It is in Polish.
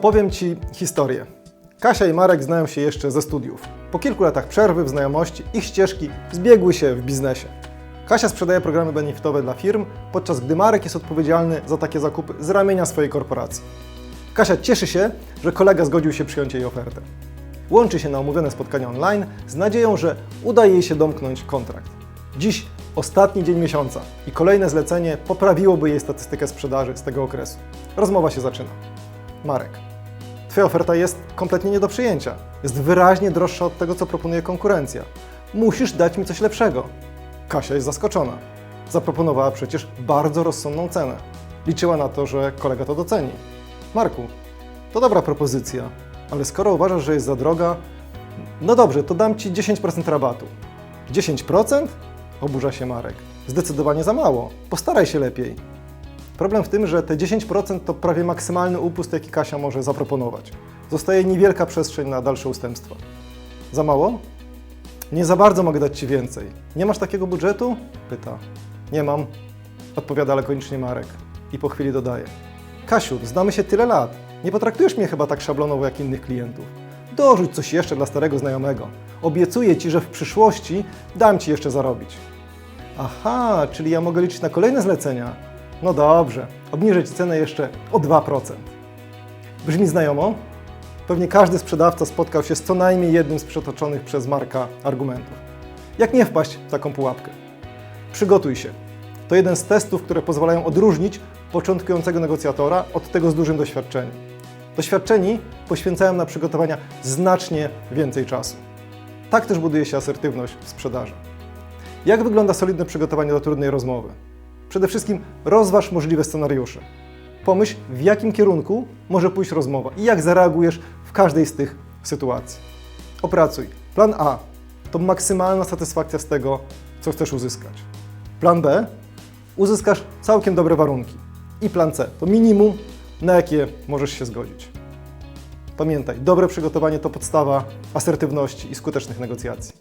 Opowiem Ci historię. Kasia i Marek znają się jeszcze ze studiów. Po kilku latach przerwy w znajomości ich ścieżki zbiegły się w biznesie. Kasia sprzedaje programy benefitowe dla firm, podczas gdy Marek jest odpowiedzialny za takie zakupy z ramienia swojej korporacji. Kasia cieszy się, że kolega zgodził się przyjąć jej ofertę. Łączy się na umówione spotkanie online z nadzieją, że uda jej się domknąć kontrakt. Dziś ostatni dzień miesiąca i kolejne zlecenie poprawiłoby jej statystykę sprzedaży z tego okresu. Rozmowa się zaczyna. Marek, Twoja oferta jest kompletnie nie do przyjęcia. Jest wyraźnie droższa od tego, co proponuje konkurencja. Musisz dać mi coś lepszego. Kasia jest zaskoczona. Zaproponowała przecież bardzo rozsądną cenę. Liczyła na to, że kolega to doceni. Marku, to dobra propozycja, ale skoro uważasz, że jest za droga, no dobrze, to dam Ci 10% rabatu. 10%? Oburza się Marek. Zdecydowanie za mało. Postaraj się lepiej. Problem w tym, że te 10% to prawie maksymalny upust, jaki Kasia może zaproponować. Zostaje niewielka przestrzeń na dalsze ustępstwa. Za mało? Nie za bardzo mogę dać Ci więcej. Nie masz takiego budżetu? Pyta. Nie mam. Odpowiada lakonicznie Marek. I po chwili dodaje. Kasiu, znamy się tyle lat. Nie potraktujesz mnie chyba tak szablonowo jak innych klientów. Dorzuć coś jeszcze dla starego znajomego. Obiecuję Ci, że w przyszłości dam Ci jeszcze zarobić. Aha, czyli ja mogę liczyć na kolejne zlecenia. No dobrze, obniżę Ci cenę jeszcze o 2%. Brzmi znajomo? Pewnie każdy sprzedawca spotkał się z co najmniej jednym z przytoczonych przez Marka argumentów. Jak nie wpaść w taką pułapkę? Przygotuj się. To jeden z testów, które pozwalają odróżnić początkującego negocjatora od tego z dużym doświadczeniem. Doświadczeni poświęcają na przygotowania znacznie więcej czasu. Tak też buduje się asertywność w sprzedaży. Jak wygląda solidne przygotowanie do trudnej rozmowy? Przede wszystkim rozważ możliwe scenariusze. Pomyśl, w jakim kierunku może pójść rozmowa i jak zareagujesz w każdej z tych sytuacji. Opracuj. Plan A to maksymalna satysfakcja z tego, co chcesz uzyskać. Plan B uzyskasz całkiem dobre warunki. I plan C to minimum, na jakie możesz się zgodzić. Pamiętaj, dobre przygotowanie to podstawa asertywności i skutecznych negocjacji.